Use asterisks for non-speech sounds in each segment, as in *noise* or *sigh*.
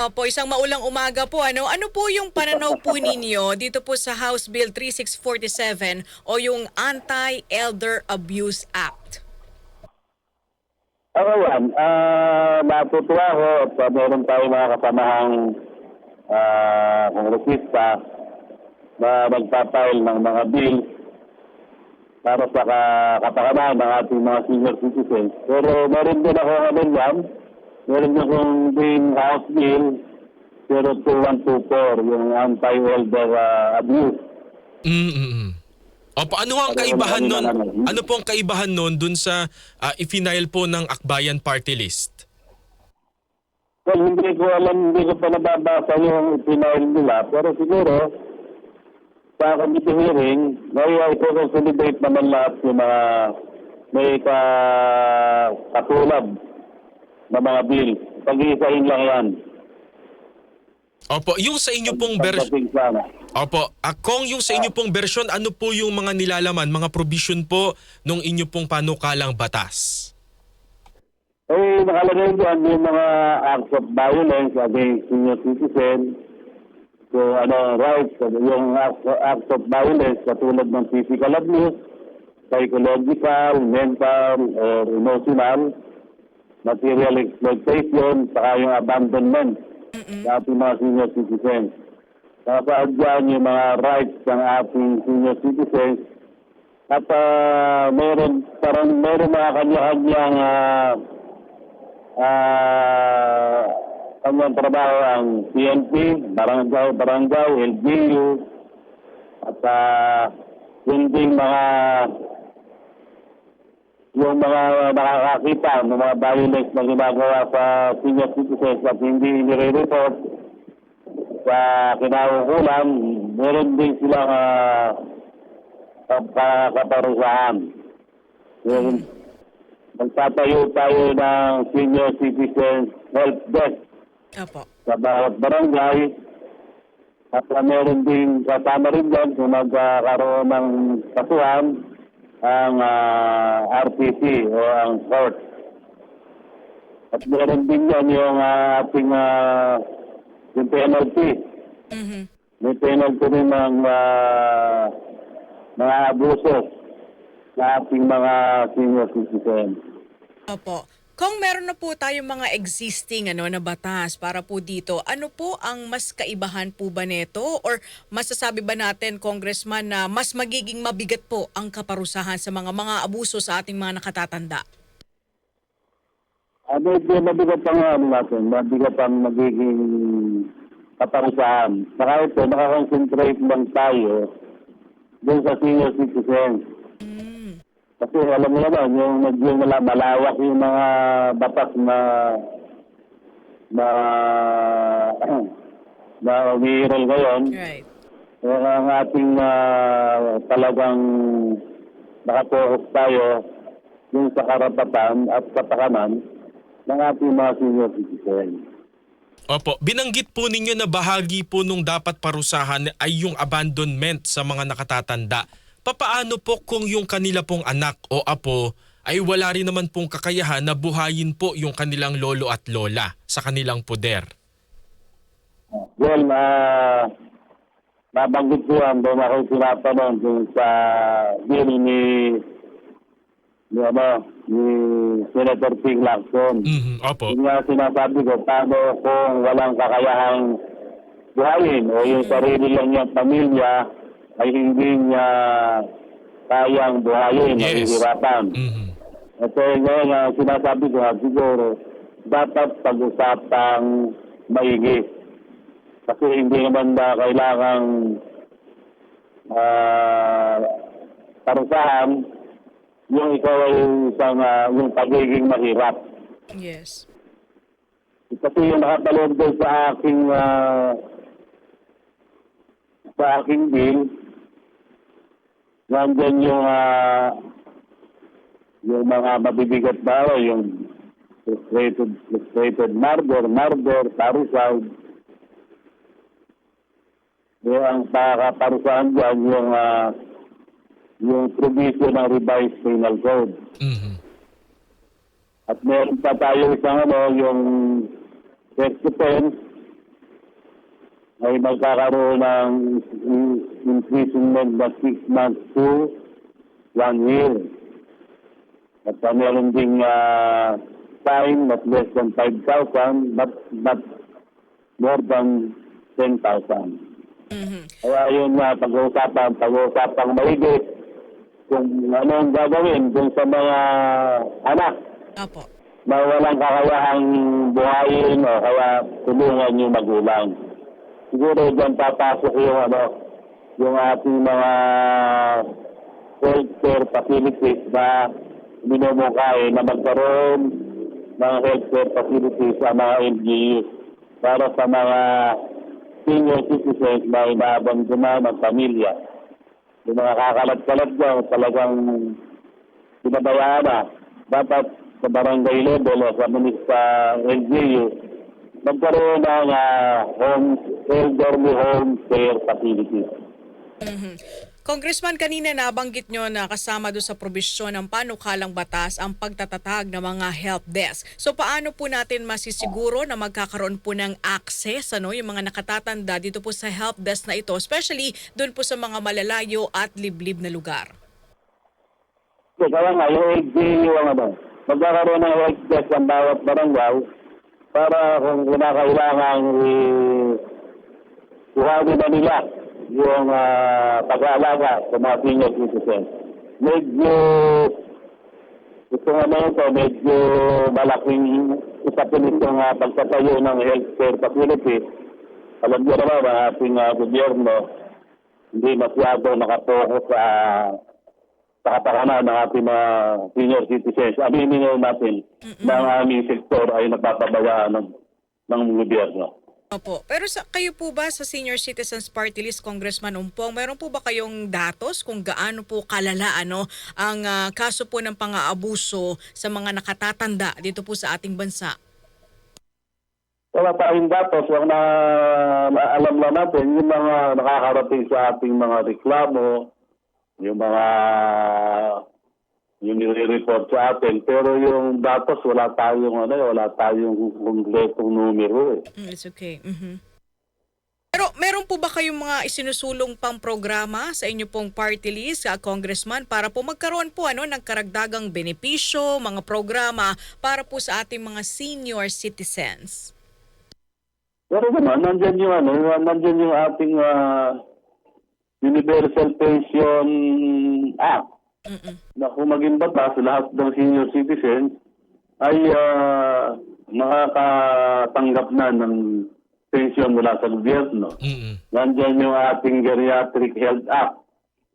Opo, isang maulang umaga po. Ano, ano po yung pananaw po *laughs* ninyo dito po sa House Bill 3647 o yung Anti-Elder Abuse Act? Ako yan, ah natutuwa ako at uh, meron tayo mga kasamahang ah kongresista na magpapile ng mga bill para sa ka- kapakanan ng ating mga senior citizens. Pero meron din ako yan, meron akong din House Bill 02124, yung anti-elder ah, abuse. Mm-mm. Opo, ano ang kaibahan nun? ano. Ano po ang kaibahan nun dun sa uh, ifinail po ng Akbayan Party List? Well, hindi ko alam, hindi ko pa nababasa yung ipinail nila. Pero siguro, sa committee hearing, may ay consolidate naman lahat yung mga may ka, katulad na mga bill. Pag-iisahin lang yan. Opo, yung sa inyo pong version... Sana. Opo, akong yung sa inyo pong version, ano po yung mga nilalaman, mga provision po nung inyo pong panukalang batas? Eh, nakalagay dyan yung mga acts of violence against senior citizen. So, ano, rights, yung acts, acts of violence katulad ng physical abuse, psychological, mental, or emotional, material exploitation, saka yung abandonment sa ating mga senior citizens. Nakasaad dyan yung mga rights ng ating senior citizens. At ah, meron parang meron mga kanya-kanyang ah, ah kanyang trabaho ang PNP, barangay, barangay, LGU, at ah, yun ding mga yung mga nakakakita ng mga violence na ginagawa sa senior citizens at hindi nire-report sa kinaukulan, meron din silang uh, kaparusahan. Yung magtatayo tayo ng senior citizen help desk Opo. sa bawat barangay at uh, meron din kasama rin dyan kung magkakaroon ng katuhan ang ah, RPC o ang court. At meron din yan yung ah, ating ah, yung penalty. Mhm. May penalty rin ng ah, mga abuso sa ating mga senior citizens. Opo. Kung meron na po tayong mga existing ano na batas para po dito, ano po ang mas kaibahan po ba nito or masasabi ba natin congressman na mas magiging mabigat po ang kaparusahan sa mga mga abuso sa ating mga nakatatanda? Ano yung mabigat ang ano natin, mabigat ang magiging kaparusahan. Saka ito, nakakonsentrate lang tayo dun sa senior citizens. Mm. Kasi alam mo naman, yung medyo mala- malawak yung mga batas na na *clears throat* na umiiral ngayon. Right. Eh, ang ating ah, talagang nakapokus tayo dun sa karapatan at kapakanan ng ating mga senior citizens. Opo, binanggit po ninyo na bahagi po nung dapat parusahan ay yung abandonment sa mga nakatatanda. Papaano po kung yung kanila pong anak o apo ay wala rin naman pong kakayahan na buhayin po yung kanilang lolo at lola sa kanilang poder? Well, uh, nabanggit ko yan doon ako tinatanong dun sa bill ni ni, ano, ni Senator Ping Lacson. Mhm, opo. Yun nga sinasabi ko, paano kung walang kakayahang buhayin o yung sarili lang niyang pamilya ay hindi niya kayang buhayin, Yes. mahihirapan. Mhm. Ito yung ngayon nga sinasabi ko nga siguro, dapat pag-usapang maigi. Kasi hindi naman na kailangang ah parusahan yung ikaw ay isang ah, yung pagiging mahirap. Yes. Kasi yung nakapalood doon sa aking ah, sa aking bill, nandyan yung ah, yung mga mabibigat ba yung frustrated, frustrated murder, murder, parricide. Yung ang pakaparusahan dyan yung ah, yung provision ng revised penal code. Mhm. At meron pa tayo isang ano, yung self defense ay magkakaroon ng imprisonment na 6 months to 1 year. At uh, meron ding uh, fine not less than 5,000 but, but more than 10,000. Mhm. Kaya yun nga, pag-uusapan, pag-uusapang maigit kung ano ang gagawin dun sa mga anak Opo. na walang kakayahang buhayin o kaya tulungan yung magulang. Siguro dyan papasok yung ano, yung ating mga healthcare facilities na minumukay na magkaroon ng healthcare facilities sa mga LGUs para sa mga senior citizens na inaabandona ng pamilya. Yung mga kakalat-kalat dyan, talagang binabayaan na. Dapat sa barangay level o sa municipal LGU, magkaroon ng ah, home, elderly home care facilities. Mhm. Congressman, kanina nabanggit nyo na kasama doon sa probisyon ng panukalang batas ang pagtatatag ng mga help desk. So paano po natin masisiguro na magkakaroon po ng access, ano, yung mga nakatatanda dito po sa help desk na ito, especially doon po sa mga malalayo at liblib na lugar? Kaya nga, yung LGU ang magkakaroon ng health desk ang bawat barangay para kung kinakailangan i- kuhanin na nila yung ah, pag-aalaga sa mga senior citizens. Medyo ito nga na ito, medyo malaking usapin itong uh, pagtatayo ng healthcare facility. Alam niyo naman, ating ah, gobyerno, hindi masyado nakapokus sa sa kapakanan ng ating mga senior citizens. Aminin natin na ang aming sektor ay napapabayaan ng, ng gobyerno. Opo. Pero sa, kayo po ba sa Senior Citizens Party List, Congressman Umpong, meron po ba kayong datos kung gaano po kalala ano, ang ah, kaso po ng pang-aabuso sa mga nakatatanda dito po sa ating bansa? Wala tayong datos. Ang na, na, alam lang natin, yung mga nakakarating sa ating mga reklamo, yung mga yung nire-report sa atin. Pero yung datos, wala tayong, ano, wala tayong kumpletong numero eh. Mm, it's okay. Mhm. Pero meron po ba kayong mga isinusulong pang programa sa inyo pong party list, ah, Congressman, para po magkaroon po ano, ng karagdagang benepisyo, mga programa para po sa ating mga senior citizens? Pero naman, nandyan yung ano, nandyan yung ating ah, Universal Pension Act Mm-mm. na kung maging batas, lahat ng senior citizens ay ah, makakatanggap na ng pension mula sa gobyerno. Mm-mm. Nandyan yung ating Geriatric Health Act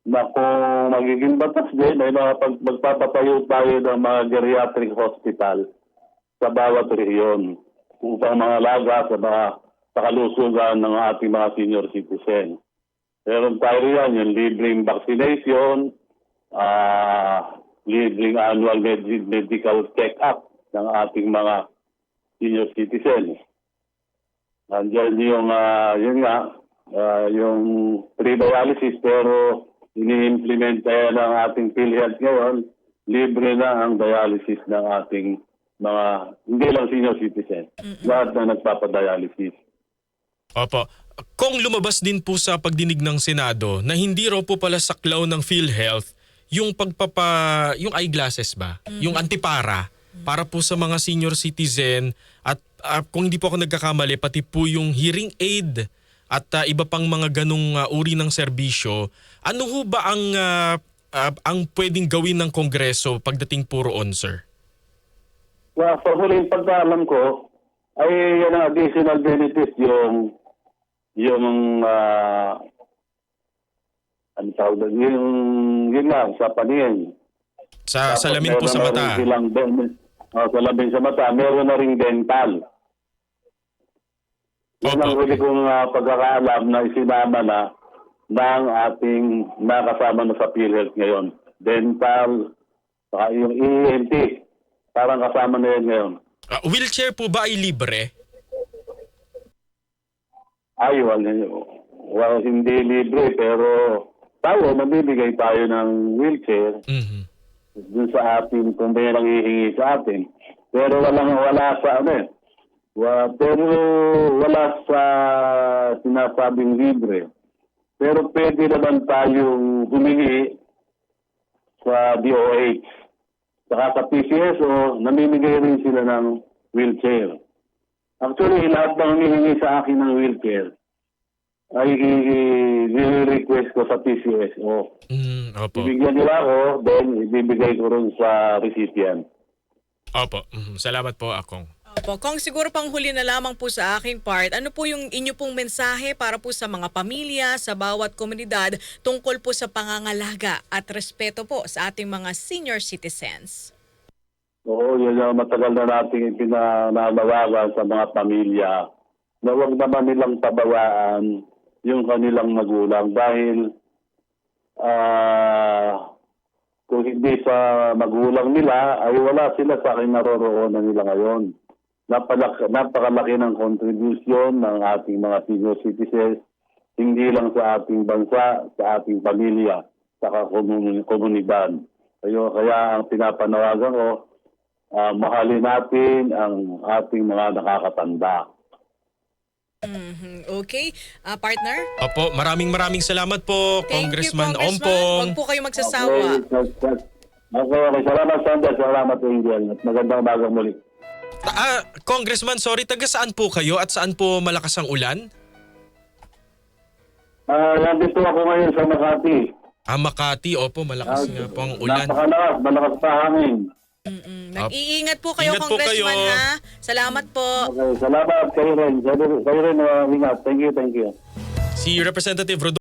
na kung magiging batas din ay magpapatayo tayo ng mga geriatric hospital sa bawat rehiyon upang mga laga sa mga sa kalusugan ng ating mga senior citizen. Meron tayo yan, yung libreng vaccination, ah libreng annual med- medical check-up ng ating mga senior citizens. Nandiyan yung, ah, yun nga, ah, yung pre-dialysis pero ini-implement kaya ng ating PhilHealth ngayon, libre na ang dialysis ng ating mga, hindi lang senior citizen, lahat na nagpapadialysis. Opo. Kung lumabas din po sa pagdinig ng Senado na hindi raw po pala saklaw ng PhilHealth yung pagpapa yung eyeglasses ba? Yung antipara para po sa mga senior citizen at ah, kung hindi po ako nagkakamali pati po yung hearing aid at ah, iba pang mga ganong ah, uri ng serbisyo. Ano ho ba ang ah, ah, ang pwedeng gawin ng Kongreso pagdating po roon, sir? Well, sa huling pagkaalam ko, ay yan ang additional benefit yung yung uh, ano tawag doon? yung yun lang sa paningin. Sa Tapos salamin po sa mata. silang oh, salamin sa mata. Meron na rin dental. Yan ang huli kong ah, pagkakaalam na isinama na ng ating nakasama na sa PhilHealth ngayon. Dental, saka yung ENT. Parang kasama na yan ngayon. Ah, wheelchair po ba ay libre? Ay, wala, well, hindi libre pero tayo, nabibigay tayo ng wheelchair Mhm. dun sa atin kung may nanghihingi sa atin. Pero walang wala sa ano eh. Wa, pero wala sa sinasabing libre. Pero pwede naman tayong humingi sa DOH. Saka sa PCSO, namimigay rin sila ng wheelchair. Actually, lahat ng humihingi sa akin ng wheelchair ay i-request ko sa PCSO. Mm, opo. Bibigyan nila ako, then ibibigay ko rin sa recipient. Opo. Mhm. Salamat po, Akong. Opo, kung siguro pang huli na lamang po sa aking part, ano po yung inyo pong mensahe para po sa mga pamilya, sa bawat komunidad tungkol po sa pangangalaga at respeto po sa ating mga senior citizens? Oo, yun yung matagal na natin pinananawagan sa mga pamilya na huwag naman nilang pabawaan yung kanilang magulang dahil ah kung hindi sa magulang nila ay wala sila sa kinaroroonan nila ngayon. Napalak, napakalaki ng contribution ng ating mga senior citizens hindi lang sa ating bansa, sa ating pamilya, sa komun- komunidad. Kaya, kaya ang pinapanawagan ko, ah, mahalin natin ang ating mga nakakatanda. Mhm. Okay, Ah, partner? Opo, maraming maraming salamat po, Thank Congressman, you, Congressman. Ompong. Huwag po kayo magsasawa. Okay, okay, okay. Salamat, Sandra. Salamat, Angel. At magandang umaga muli. Ta- ah, Congressman, sorry, taga saan po kayo at saan po malakas ang ulan? Ah, nandito ako ngayon sa Makati. Ah, Makati, opo, malakas nga po ang ulan. Napakalakas, malakas pa hangin. Mm-mm. Nag-iingat po kayo, Ingat po Congressman, kayo. ha? Salamat po. Okay, salamat kayo rin. Kayo rin, kayo rin uh, ingat. Thank you, thank you. Si Representative Rodolfo